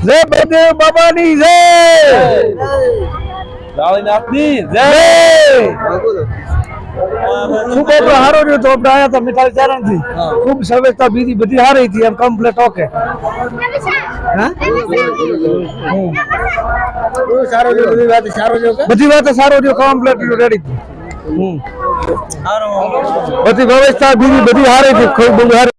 જય બળદેવ બાબાની જય! રાવળનાથની જય! ખૂબ હારો રહ્યો તો આપણે આયા હતા મીઠાઈ ચારણથી ખૂબ સર્વેતા બીજી બધી હારી હતી એમ કમ્પ્લીટ ઓકે હા? સારો છે બધી વાત સારો રહ્યો કમ્પ્લીટ રેડી હમ. બધી વ્યવસ્થા બીજી બધી હારી હતી ખૂબ બધી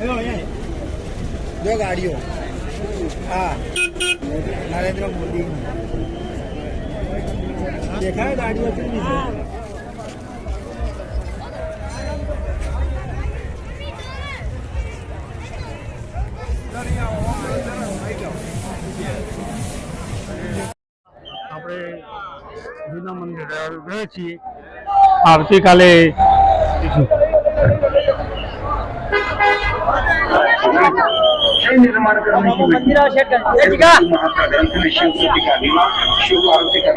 જો ગાડીઓ. હા. નરેન્દ્ર મોદી. દેખાય ગાડીઓ કેવી આપણે જૂના મંદિર રહે છીએ. આવતીકાલે निर्माण करने की महात्मा ग्रंथ में शिव सती का विवाह शिव पार्वती का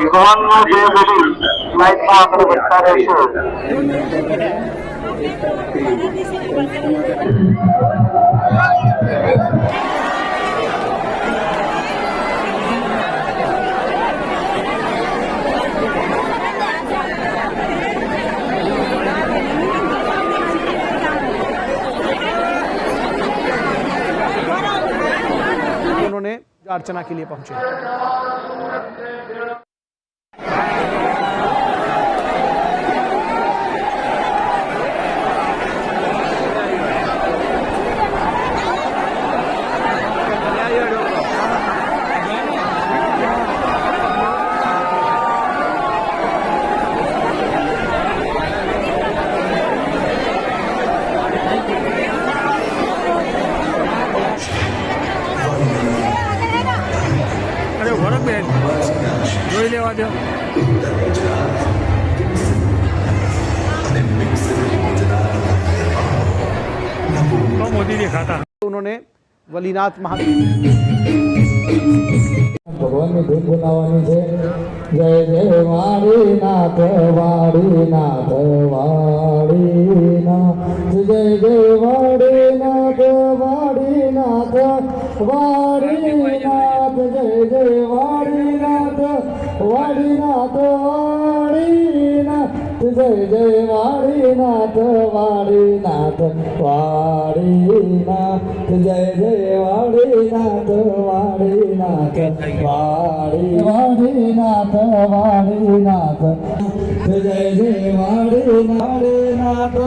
उन्होंने अर्चना के लिए पहुंचे લેવા દો તો મોદી દેખાતા उन्होंने वलीनाथ महा ભગવાનની ભૂત બનાવવાની છે જય જય વાળી નાથ વાળી નાથ વાળી નાથ જય જય વાળી નાથ વાળી નાથ વાળી જય જય વાળી નાથ વાળી નાથ વાળી નાથ જય જય વાળી નાથ વાળી નાથ વાળી વાળી નાથ વાળી નાથ જય જય વાળી વાળી નાથ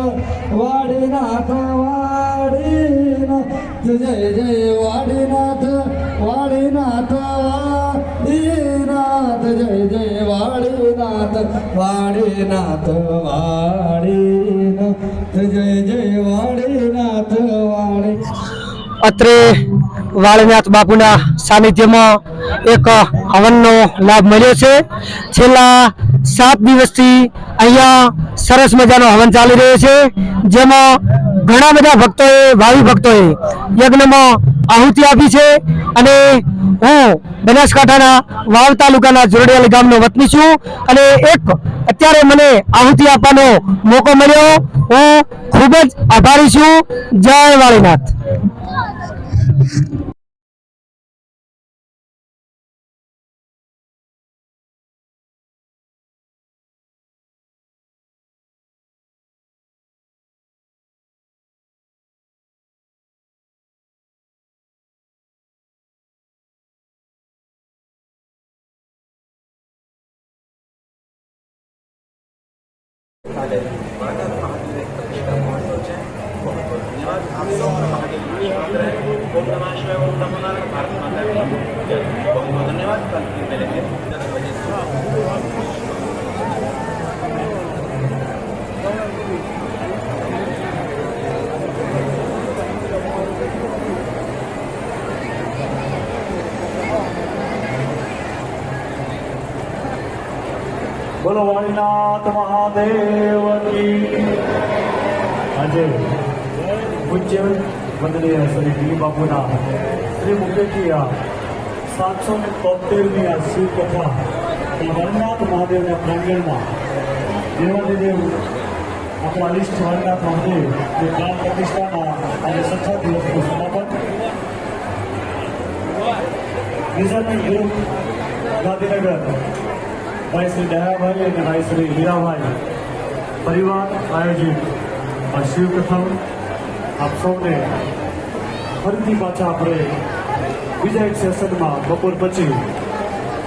વાળી નાથ વાળી નાથ જય જય વાળી નાથ વાળી નાથ, જય જય વાળી નાથ વાળી જય જય વાળી વાળી અત્રે વાળનાથ બાપુના સાનિધ્યમાં એક હવનનો લાભ મળ્યો છે. છેલ્લા સાત દિવસથી અહીંયા સરસ મજાનો હવન ચાલી રહ્યો છે. જેમાં ઘણા બધા ભક્તોએ, ભાવિ ભક્તોએ યજ્ઞમાં આહુતિ આપી છે અને હું બનાસકાંઠાના વાવ તાલુકાના જોરડિયાલ ગામનો વતની છું અને એક અત્યારે મને આહુતિ આપવાનો મોકો મળ્યો. હું ખૂબ જ આભારી છું. જય વાળીનાથ. हमारे बड़ा महादेव एक प्रदेश का महत्व है बहुत बहुत धन्यवाद आप सब महादेव पूरी हाथ रहे ओम नमः शिवाय ओम नमो नारायण भारत माता की बहुत बहुत धन्यवाद कल फिर मिलेंगे दस बजे બોલો વાણીનાથ મહાદેવ આજે પૂજ્ય વંદનીય શ્રી ડી બાપુના શ્રી મુકેશજી આ સાતસો ને તોતેરમી આ શિવકથા એ વરનાથ મહાદેવના પ્રાંગણમાં દેવાદેવ આપણા લિસ્ટ વાણીનાથ મહાદેવ જે પ્રાણ પ્રતિષ્ઠાના આજે સત્તા દિવસનું સમાપન. રિઝર્વિંગ ગ્રુપ ગાંધીનગર ભાઈ શ્રી દયાભાઈ અને ભાઈ શ્રી હીરાભાઈ. પરિવાર આયોજિત. આ પ્રથમ આપ સૌને ફરીથી પાછા આપણે બીજા એક સેશનમાં બપોર પછી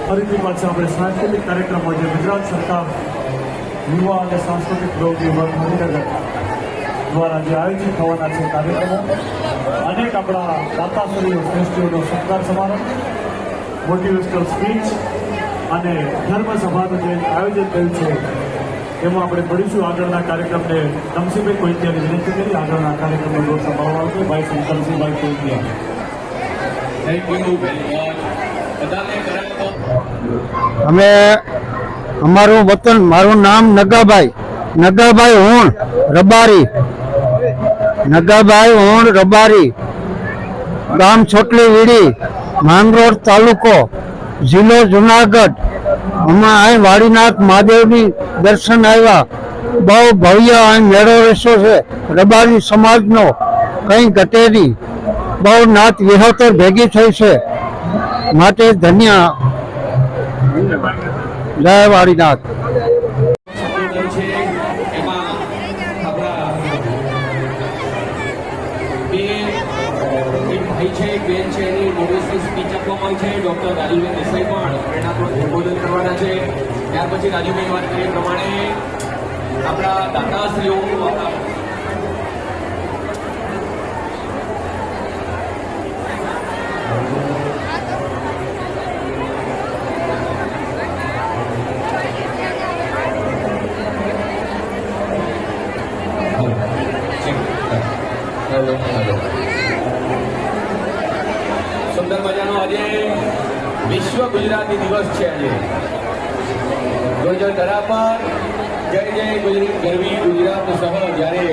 ફરીથી પાછા આપણે સાંસ્કૃતિક કાર્યક્રમો જે ગુજરાત સરકાર યુવા અને સાંસ્કૃતિક પ્રવૃત્તિ વર્ગ ગાંધીનગર દ્વારા જે આયોજિત થવાના છે કાર્યક્રમો, અનેક આપણા દાતાશ્રીઓ, શ્રેષ્ઠીઓનો સત્કાર સમારંભ મોટિવેશનલ સ્પીચ અને ધર્મસભાનું જે આયોજન થયું છે એમાં આપણે મળીશું આગળના કાર્યક્રમને. તમસીભાઈ કોઈતિયાની વિનંતી કરી આગળના કાર્યક્રમનો દોર સંભાળવા આવશે ભાઈ શ્રી તમસીભાઈ કોઈતિયા થેન્ક યુ બધાને અમે અમારું વતન મારું નામ નગાભાઈ. નગાભાઈ હોણ રબારી. નગાભાઈ હોણ રબારી. ગામ છોટલી વીડી માંગરોળ તાલુકો. જિલ્લો જુનાગઢ. અમે અહીં વાડીનાથ મહાદેવની દર્શન આવ્યા. બહુ ભવ્ય અહીં મેળો રહેશો છે. રબારી સમાજનો કંઈ ઘટે નહીં. બહુ નાત વિહોતર ભેગી થઈ છે. માટે ધન્ય. જય વાડીનાથ. સ્પીચ આપવામાં આવી છે ડોક્ટર રાજુભાઈ દેસાઈ પણ પ્રેરણાત્મક સંબોધન કરવાના છે. ત્યાર પછી રાજુભાઈ વાત કરીએ એ પ્રમાણે આપણા દાતાશ્રીઓ આપણા હેલો હેલો સુંદર મજાનો આજે વિશ્વ ગુજરાતી દિવસ છે આજે. જોજો ધરા પર જય જય ગુજરાત ગરવી ગુજરાત સહ જ્યારે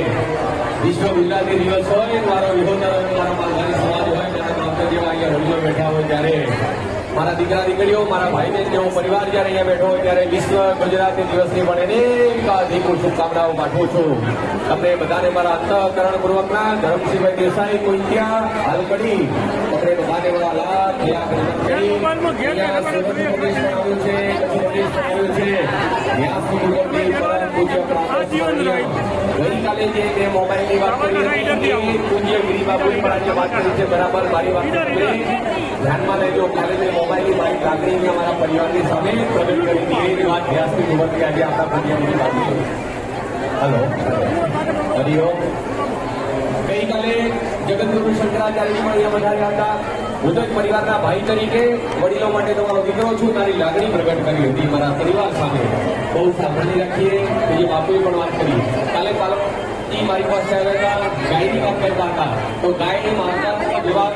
વિશ્વ ગુજરાતી દિવસ હોય, મારો વિહોતર મારા માલધારી સમાજ હોય, મારા માતા જેવા અહીંયા હોળીઓ બેઠા હોય, ત્યારે મારા દીકરા, દીકરીઓ, મારા ભાઈ બહેન જેવો પરિવાર જ્યારે અહીંયા બેઠો હોય, ત્યારે વિશ્વ ગુજરાતી દિવસની પણ અનેક અનેક શુભકામનાઓ પાઠવું છું. તમને બધાને મારા અંતઃકરણ પૂર્વકના ધરમસિંહભાઈ દેસાઈ કોઈ ત્યાં હાલ કરી અહીંયા સેવનનું નોટિસ પણ આવ્યું છે કચ્છ નોટિસ પણ આવ્યું છે વ્યાસની ગુરુદેવ પરમ પૂજ્ય પ્રાપ્ત સ્મરણીય ગઈકાલે જે મેં મોબાઈલની વાત કરી હતી એ પૂજ્ય ગિરિબાબુ પણ આજે વાત કરી છે બરાબર મારી વાત કરી ધ્યાનમાં લેજો કાલે મેં મોબાઈલની મારી લાગણી અમારા પરિવારની સામે પ્રગટ કરી હતી એની વાત વ્યાસની ગુરુદેવ આજે આપણા પૂજ્ય ગિરિબાબુ હલો હરિઓમ ગઈકાલે જગતગુરુ શંકરાચાર્યજી પણ અહીંયા વધાર્યા હતા હું તો એક પરિવારના ભાઈ તરીકે વડીલો માટે તમારો દીકરો છું. તારી લાગણી પ્રગટ કરી હતી મારા પરિવાર સામે. બહુ સાંભળી રાખીએ. બીજી બાપુએ પણ વાત કરી. કાલે પાલક મારી પાસે આવ્યા હતા. ગાયની વાત કરતા હતા. તો ગાયને મારતા જેવા